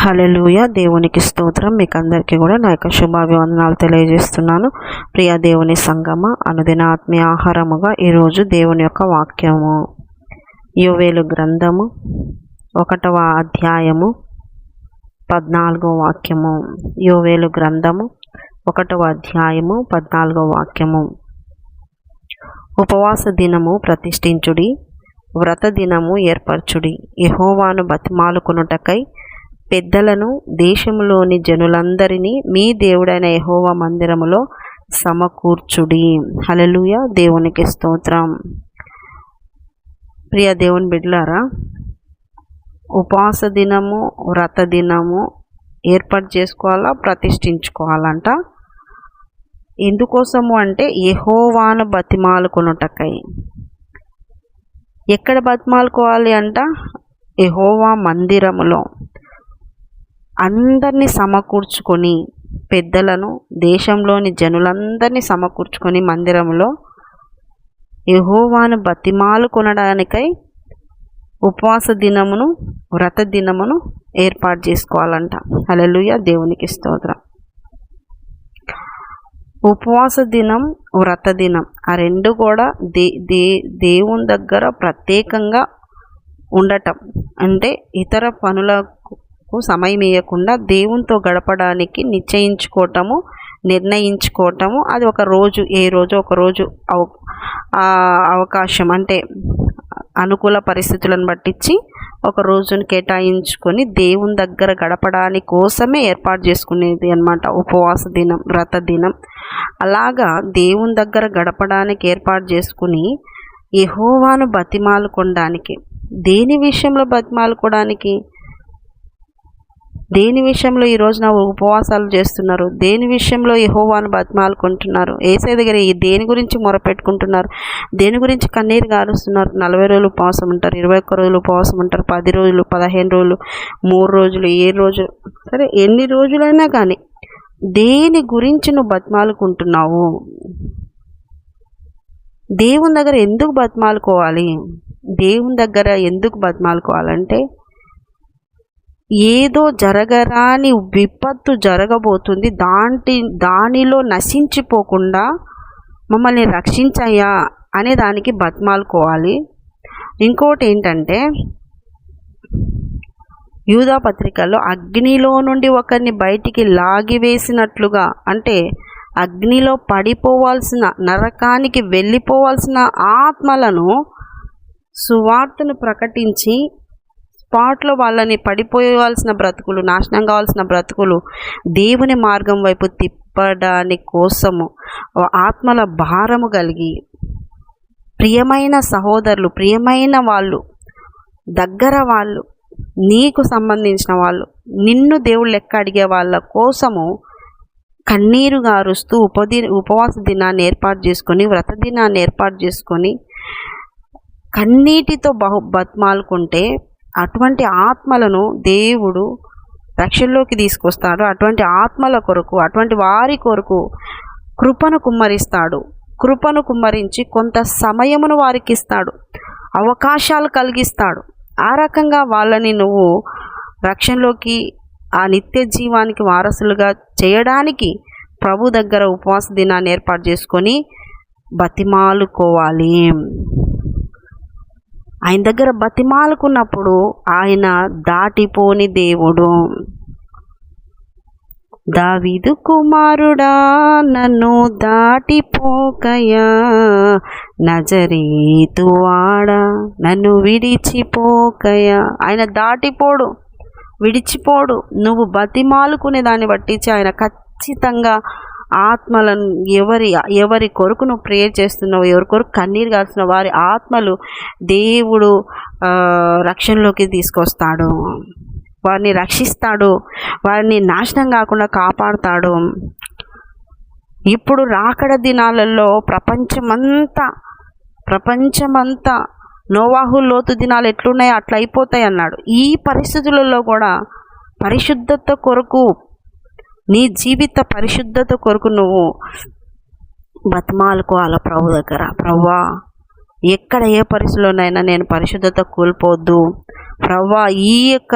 Hallelujah దేవునికి స్తోత్రం. మీకు అందరికీ కూడా నా యొక్క శుభాభివందనాలు తెలియజేస్తున్నాను. ప్రియ దేవుని సంగమ అనుదిన ఆత్మీయ ఆహారముగా ఈరోజు దేవుని యొక్క వాక్యము. యువేలు గ్రంథము ఒకటవ అధ్యాయము పద్నాలుగో వాక్యము. యువేలు గ్రంథము ఒకటవ అధ్యాయము పద్నాలుగో వాక్యము. ఉపవాస దినము ప్రతిష్ఠించుడి వ్రత దినము ఏర్పరచుడి. యహోవాను బతిమాలుకొనుటకై పెద్దలను దేశంలోని జనులందరినీ మీ దేవుడైన యహోవ మందిరములో సమకూర్చుడి. హలలుయ దేవునికి స్తోత్రం. ప్రియ దేవుని బిడ్లారా ఉపవాస దినము వ్రత దినము ఏర్పాటు చేసుకోవాలా ప్రతిష్ఠించుకోవాలంట? ఎందుకోసము అంటే యహోవాను బతిమాలుకొనుటకై. ఎక్కడ బతిమాలుకోవాలి అంట? యహోవా మందిరములో. అందరినీ సమకూర్చుకొని పెద్దలను దేశంలోని జనులందరినీ సమకూర్చుకొని మందిరంలో యహోవాను బతిమాలు కొనడానికై ఉపవాస దినమును వ్రత దినమును ఏర్పాటు చేసుకోవాలంట. అలలుయ దేవునికి స్తోత్రం. ఉపవాస దినం వ్రత దినం ఆ రెండు కూడా దే దే దేవుని దగ్గర ప్రత్యేకంగా ఉండటం. అంటే ఇతర పనులకు సమయం ఇవ్వకుండా దేవునితో గడపడానికి నిశ్చయించుకోవటము నిర్ణయించుకోవటము అది ఒక రోజు ఏ రోజు ఒక రోజు అవ అవకాశం. అంటే అనుకూల పరిస్థితులను బట్టించి ఒక రోజును కేటాయించుకొని దేవుని దగ్గర గడపడానికి కోసమే ఏర్పాటు చేసుకునేది అనమాట ఉపవాస దినం వ్రత దినం. అలాగా దేవుని దగ్గర గడపడానికి ఏర్పాటు చేసుకుని యహోవాను బతిమాలుకోవడానికి దేని విషయంలో బతిమాలుకోవడానికి? దేని విషయంలో ఈ నా ఉపవాసాలు చేస్తున్నారు? దేని విషయంలో యహోవాను బతిమాలుకుంటున్నారు? ఏసై దగ్గర ఈ దేని గురించి మొరపెట్టుకుంటున్నారు? దేని గురించి కన్నీరు గారుస్తున్నారు? నలభై రోజులు ఉపవాసం ఉంటారు ఇరవై ఒక్క రోజులు ఉపవాసం ఉంటారు పది రోజులు పదిహేను రోజులు మూడు రోజులు ఏ రోజు సరే ఎన్ని రోజులైనా కానీ దేని గురించి నువ్వు బతిమాలుకుంటున్నావు? దేవుని దగ్గర ఎందుకు బతిమాలుకోవాలి? దేవుని దగ్గర ఎందుకు బతిమాలుకోవాలంటే ఏదో జరగరాని విపత్తు జరగబోతుంది. దాంటి దానిలో నశించిపోకుండా మమ్మల్ని రక్షించయ్యా అనే దానికి బతిమాలుకోవాలి. ఇంకోటి ఏంటంటే యూదా పత్రికలో అగ్నిలో నుండి ఒకరిని బయటికి లాగివేసినట్లుగా అంటే అగ్నిలో పడిపోవాల్సిన నరకానికి వెళ్ళిపోవాల్సిన ఆత్మలను సువార్తను ప్రకటించి స్పాట్లో వాళ్ళని పడిపోవాల్సిన బ్రతుకులు నాశనం కావాల్సిన బ్రతుకులు దేవుని మార్గం వైపు తిప్పడానికి కోసము ఆత్మల భారము కలిగి ప్రియమైన సహోదరులు ప్రియమైన వాళ్ళు దగ్గర వాళ్ళు నీకు సంబంధించిన వాళ్ళు నిన్ను దేవుళ్ళు లెక్క అడిగే వాళ్ళ కోసము కన్నీరు గారుస్తూ ఉపది ఉపవాస దినాన్ని ఏర్పాటు చేసుకొని వ్రత దినాన్ని ఏర్పాటు చేసుకొని కన్నీటితో బహు బత్మాలుకుంటే అటువంటి ఆత్మలను దేవుడు రక్షణలోకి తీసుకొస్తాడు. అటువంటి ఆత్మల కొరకు అటువంటి వారి కొరకు కృపను కుమ్మరిస్తాడు. కృపను కుమ్మరించి కొంత సమయమును వారికి ఇస్తాడు. అవకాశాలు కలిగిస్తాడు. ఆ రకంగా వాళ్ళని నువ్వు రక్షణలోకి ఆ నిత్య జీవానికి వారసులుగా చేయడానికి ప్రభు దగ్గర ఉపవాస దినాన్ని ఏర్పాటు చేసుకొని బతిమాలుకోవాలి. ఆయన దగ్గర బతిమాలుకున్నప్పుడు ఆయన దాటిపోని దేవుడు. దావిదు కుమారుడా నన్ను దాటిపోకయా. నజరీతువాడా నన్ను విడిచిపోకయా. ఆయన దాటిపోడు విడిచిపోడు. నువ్వు బతిమాలుకునే దాన్ని బట్టించి ఆయన ఖచ్చితంగా ఆత్మలను ఎవరి ఎవరి కొరకు నువ్వు ప్రేయర్ చేస్తున్నావు ఎవరి కొరకు కన్నీరు కాల్సిన వారి ఆత్మలు దేవుడు రక్షణలోకి తీసుకొస్తాడు. వారిని రక్షిస్తాడు. వారిని నాశనం కాకుండా కాపాడుతాడు. ఇప్పుడు రాకడ దినాలలో ప్రపంచమంతా ప్రపంచమంతా నోవాహు లోతు దినాలు ఎట్లున్నాయో అట్లా అయిపోతాయి అన్నాడు. ఈ పరిస్థితులలో కూడా పరిశుద్ధత కొరకు నీ జీవిత పరిశుద్ధత కొరకు నువ్వు బతిమాలుకోవాలి ప్రభు దగ్గర. ప్రవ్వా ఎక్కడ ఏ పరిస్థితుల్లోనైనా నేను పరిశుద్ధత కోల్పోవద్దు ప్రవ్వా ఈ యొక్క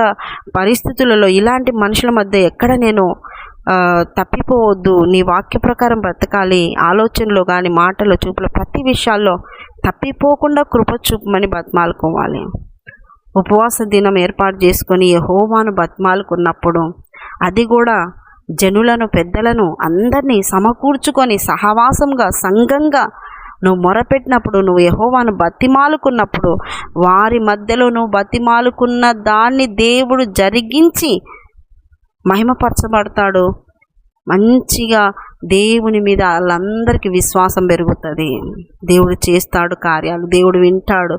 పరిస్థితులలో ఇలాంటి మనుషుల మధ్య ఎక్కడ నేను తప్పిపోవద్దు. నీ వాక్య ప్రకారం బ్రతకాలి. ఆలోచనలో కానీ మాటలు చూపులో ప్రతి విషయాల్లో తప్పిపోకుండా కృప చూపమని బతిమాలుకోవాలి. ఉపవాస దినం ఏర్పాటు చేసుకొని యహోవాను బతిమాలుకున్నప్పుడు అది కూడా జనులను పెద్దలను అందరినీ సమకూర్చుకొని సహవాసంగా సంఘంగా నువ్వు మొరపెట్టినప్పుడు నువ్వు యహోవాను బతిమాలుకున్నప్పుడు వారి మధ్యలో నువ్వు బతిమాలుకున్న దాన్ని దేవుడు జరిగించి మహిమపరచబడతాడు. మంచిగా దేవుని మీద వాళ్ళందరికీ విశ్వాసం పెరుగుతుంది. దేవుడు చేస్తాడు కార్యాలు దేవుడు వింటాడు.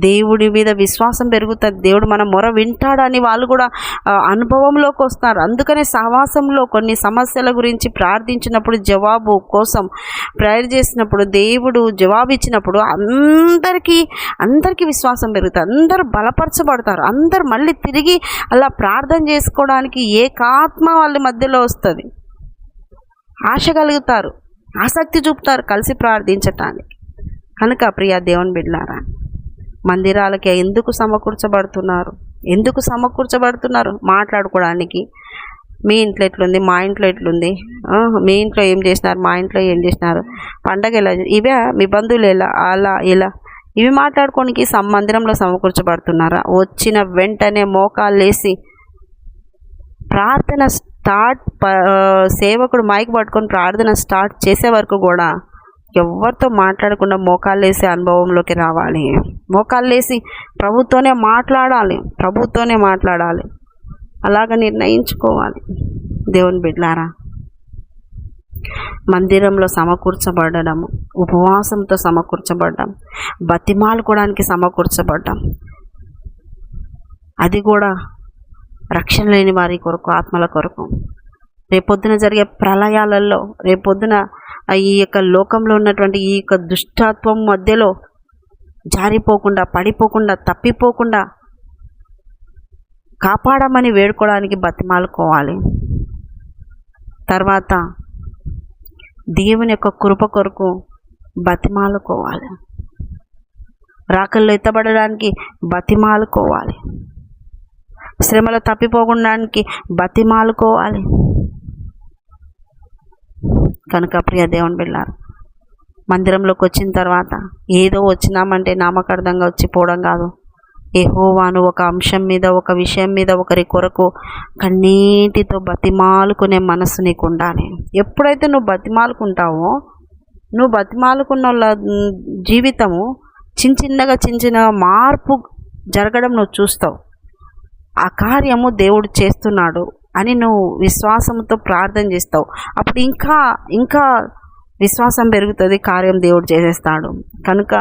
దేవుడి మీద విశ్వాసం పెరుగుతుంది. దేవుడు మన మొర వింటాడు అని వాళ్ళు కూడా అనుభవంలోకి వస్తారు. అందుకనే సహవాసంలో కొన్ని సమస్యల గురించి ప్రార్థించినప్పుడు జవాబు కోసం ప్రేయర్ చేసినప్పుడు దేవుడు జవాబు ఇచ్చినప్పుడు అందరికీ అందరికీ విశ్వాసం పెరుగుతుంది. అందరూ బలపరచబడతారు. అందరు మళ్ళీ తిరిగి అలా ప్రార్థన చేసుకోవడానికి ఏకాత్మ వాళ్ళ మధ్యలో వస్తుంది. ఆశ కలుగుతారు ఆసక్తి చూపుతారు కలిసి ప్రార్థించటానికి. కనుక ప్రియా దేవుని బిడ్డారా మందిరాలకి ఎందుకు సమకూర్చబడుతున్నారు? ఎందుకు సమకూర్చబడుతున్నారు? మాట్లాడుకోవడానికి మీ ఇంట్లో ఎట్లుంది? మా ఇంట్లో ఎట్లుంది? మీ ఇంట్లో ఏం చేసినారు? మా ఇంట్లో ఏం చేసినారు? పండగ ఎలా ఇవే మీ బంధువులు ఎలా? అలా ఇలా. ఇవి మాట్లాడుకోనికి మందిరంలో సమకూర్చబడుతున్నారా? వచ్చిన వెంటనే మోకాలు వేసి ప్రార్థన స్టార్ట్ సేవకుడు మైక్ పట్టుకొని ప్రార్థన స్టార్ట్ చేసే వరకు కూడా ఎవరితో మాట్లాడకుండా మోకాళ్ళేసే అనుభవంలోకి రావాలి. మోకాళ్ళేసి ప్రభుత్వనే మాట్లాడాలి. ప్రభుత్వనే మాట్లాడాలి. అలాగ నిర్ణయించుకోవాలి. దేవుని బిడ్లారా మందిరంలో సమకూర్చబడడం ఉపవాసంతో సమకూర్చబడ్డం బతిమాలుకోవడానికి సమకూర్చబడ్డం అది కూడా రక్షణ లేని వారి కొరకు ఆత్మల కొరకు. రేపొద్దున జరిగే ప్రళయాలలో రేపొద్దున ఈ యొక్క లోకంలో ఉన్నటువంటి ఈ యొక్క దుష్టత్వం మధ్యలో జారిపోకుండా పడిపోకుండా తప్పిపోకుండా కాపాడమని వేడుకోవడానికి బతిమాలుకోవాలి. తర్వాత దేవుని యొక్క కృప కొరకు బతిమాలుకోవాలి. రాకల్లో ఎత్తబడడానికి బతిమాలుకోవాలి. శ్రమలు తప్పిపోకుండానికి బతిమాలుకోవాలి. కనుక ప్రియ దేవుని వెళ్ళారు మందిరంలోకి వచ్చిన తర్వాత ఏదో వచ్చినామంటే నామకార్థంగా వచ్చి పోవడం కాదు. ఏహోవాను ఒక అంశం మీద ఒక విషయం మీద ఒకరి కొరకు కన్నీటితో బతిమాలుకునే మనసు నీకు ఉండాలి ఎప్పుడైతే నువ్వు బతిమాలుకుంటావో నువ్వు బతిమాలుకున్న వాళ్ళ జీవితము చిన్న చిన్నగా చిన్న చిన్నగా మార్పు జరగడం నువ్వు చూస్తావు. ఆ కార్యము దేవుడు చేస్తున్నాడు అని నువ్వు విశ్వాసంతో ప్రార్థన చేస్తావు. అప్పుడు ఇంకా ఇంకా విశ్వాసం పెరుగుతుంది కార్యం దేవుడు చేసేస్తాడు. కనుక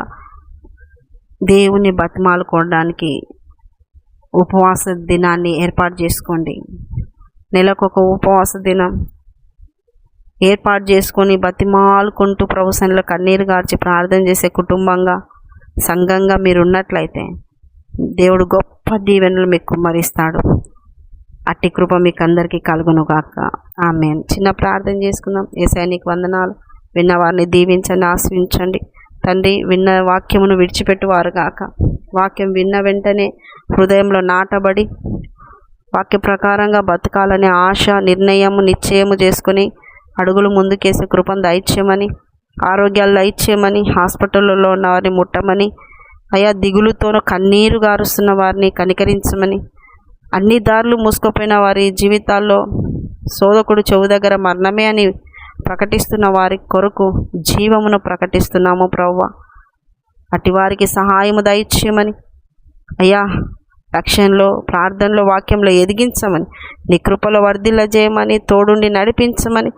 దేవుని బతిమాలుకోవడానికి ఉపవాస దినాన్ని ఏర్పాటు చేసుకోండి. నెలకు ఒక ఉపవాస దినం. ఏర్పాటు చేసుకొని బతిమాలుకుంటూ ప్రభుత్వంలో కన్నీరు గార్చి ప్రార్థన చేసే కుటుంబంగా సంఘంగా మీరు ఉన్నట్లయితే దేవుడు గొప్ప దీవెనలు మీకు కుమ్మరిస్తాడు. అట్టి కృప మీకు అందరికీ కలుగును కాక ఆమె చిన్న ప్రార్థన చేసుకుందాం. ఏ సైనిక వందనాలు. విన్న వారిని దీవించండి ఆశ్రయించండి. తండ్రి విన్న వాక్యమును విడిచిపెట్టువారు గాక వాక్యం విన్న వెంటనే హృదయంలో నాటబడి వాక్య ప్రకారంగా బతకాలనే ఆశ నిర్ణయము నిశ్చయము చేసుకుని అడుగులు ముందుకేసే కృపను దయచేయమని ఆరోగ్యాలు దయచేయమని హాస్పిటల్లో ఉన్న వారిని ముట్టమని అయా దిగులుతోనూ కన్నీరు గారుస్తున్న వారిని కనికరించమని. అన్ని దారులు మూసుకుపోయిన వారి జీవితాల్లో సోదకుడు చెవు దగ్గర మరణమే అని ప్రకటిస్తున్న వారి కొరకు జీవమును ప్రకటిస్తున్నాము ప్రవ్వ. అటు వారికి సహాయము దయచేయమని. అయ్యా రక్షణలో ప్రార్థనలో వాక్యంలో ఎదిగించమని. నీ కృపలో చేయమని తోడుండి నడిపించమని.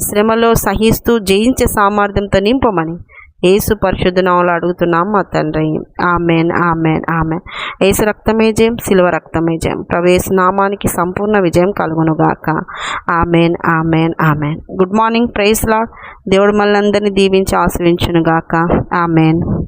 శ్రమలో సహిస్తూ జయించే సామర్థ్యంతో నింపమని. ఏసు పరిశుద్ధనామలు అడుగుతున్నాం మా తండ్రి. Amen amen amen. ఏసు రక్తమే జయం సిల్వ రక్తమే జయం. ప్రవేశ నామానికి సంపూర్ణ విజయం కలుగునుగాక. Amen amen amen. Good morning praise Lord. దేవుడు మళ్ళీ అందరినీ దీవించి ఆశ్రయించునుగాక ఆమెన్.